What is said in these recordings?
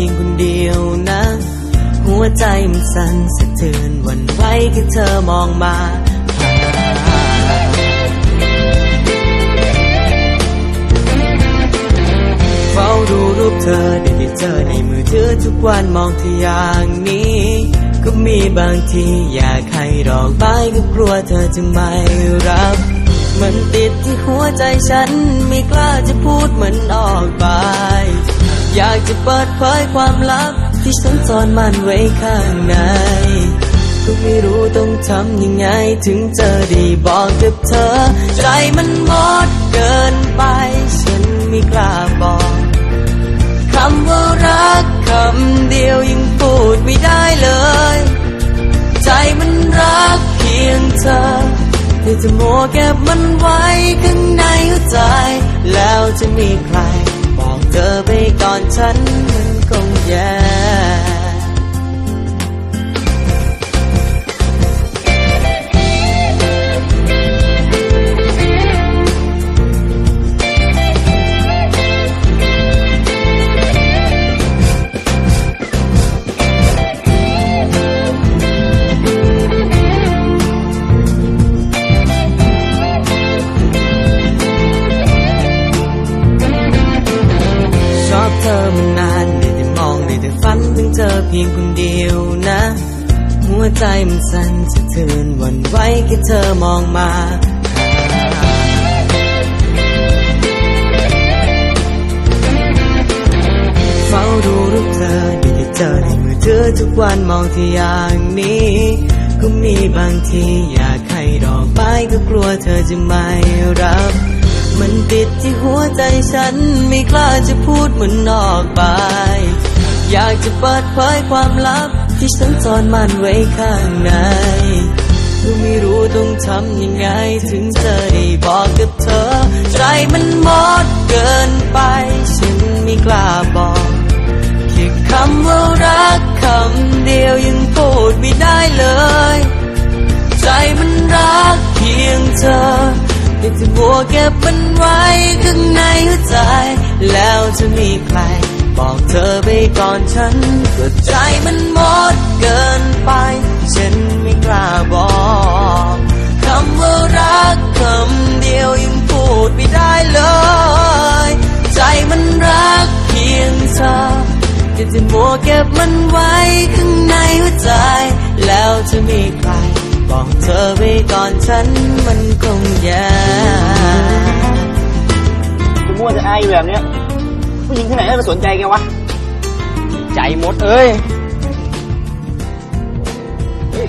ยังคนเดียวนะ หัวใจมันสั่นสะเทือนวันไหวแค่เธอมองมาเฝ้าดูรูปเธอได้แต่เจอในมือถือทุกวันมองที่อย่างนี้ ก็มีบางทีอยากให้ดอกไม้ก็กลัวเธอจะไม่รับมันติดที่หัวใจฉัน ไม่กล้าจะพูดมันออกไป อยากจะเปิดเผยความลับ ที่ฉันซ่อนมันไว้ข้างในก็ไม่รู้ต้องทำยังไง ถึงจะได้บอกกับเธอ ใจมันหมดเกินไป ฉันไม่กล้าบอกคำว่ารักคำเดียวยังพูดไม่ได้เลย ใจมันรักเพียงเธอที่จะมัวเก็บมันไว้ข้างในหัวใจ แล้วจะมีใคร ฉันมันคงยาก อมานานได้แต่มองได้แต่ฝันถึงเธอเพียงคนเดียวนะ หัวใจมันสั่นสะเทือนวันไหวแค่เธอมองมาเฝ้าดูรูปเธอได้แต่เจอในมือถือทุกวันมองที่อย่างนี้ก็มีบางทีอยากให้ดอกไม้ก็กลัวเธอจะไม่รับ มันติดที่หัวใจฉัน ไม่กล้าจะพูดมันออกไป อยากจะเปิดเผยความลับ ที่ฉันซ่อนมันไว้ข้างในก็ไม่รู้ต้องทำยังไง ถึงจะได้บอกกับเธอ ใจมันหมดเกินไป ฉันไม่กล้าบอกแค่คำว่ารักคำเดียวยังพูดไม่ได้เลย จะบัวเก็บมันไว้ข้างในหัวใจ แล้วจะมีใคร บอกเธอไปก่อนฉันก็ใจมันหมดเกินไป ฉันไม่กล้าบอกคำว่ารักคำเดียวยังพูดไม่ได้เลย ใจมันรักเพียงเธอก็จะมัวเก็บมันไว้ข้างในหัวใจ แล้วจะมีใคร บอกเธอไปก่อนฉันมันคงแย่กูมั่วจะอายอยู่แบบเนี้ยผู้หญิงที่ไหนจะมาสนใจแกวะ ใจหมดเอ้ยเฮ้ย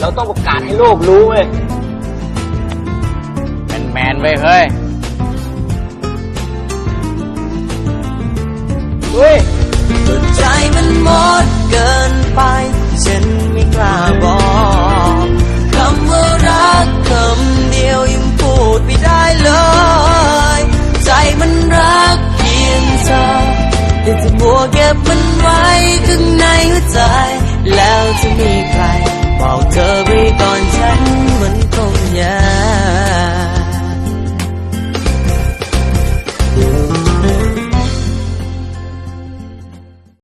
เราต้องประกาศให้โลกรู้เว้ยแมนแมนๆไปเฮ้ย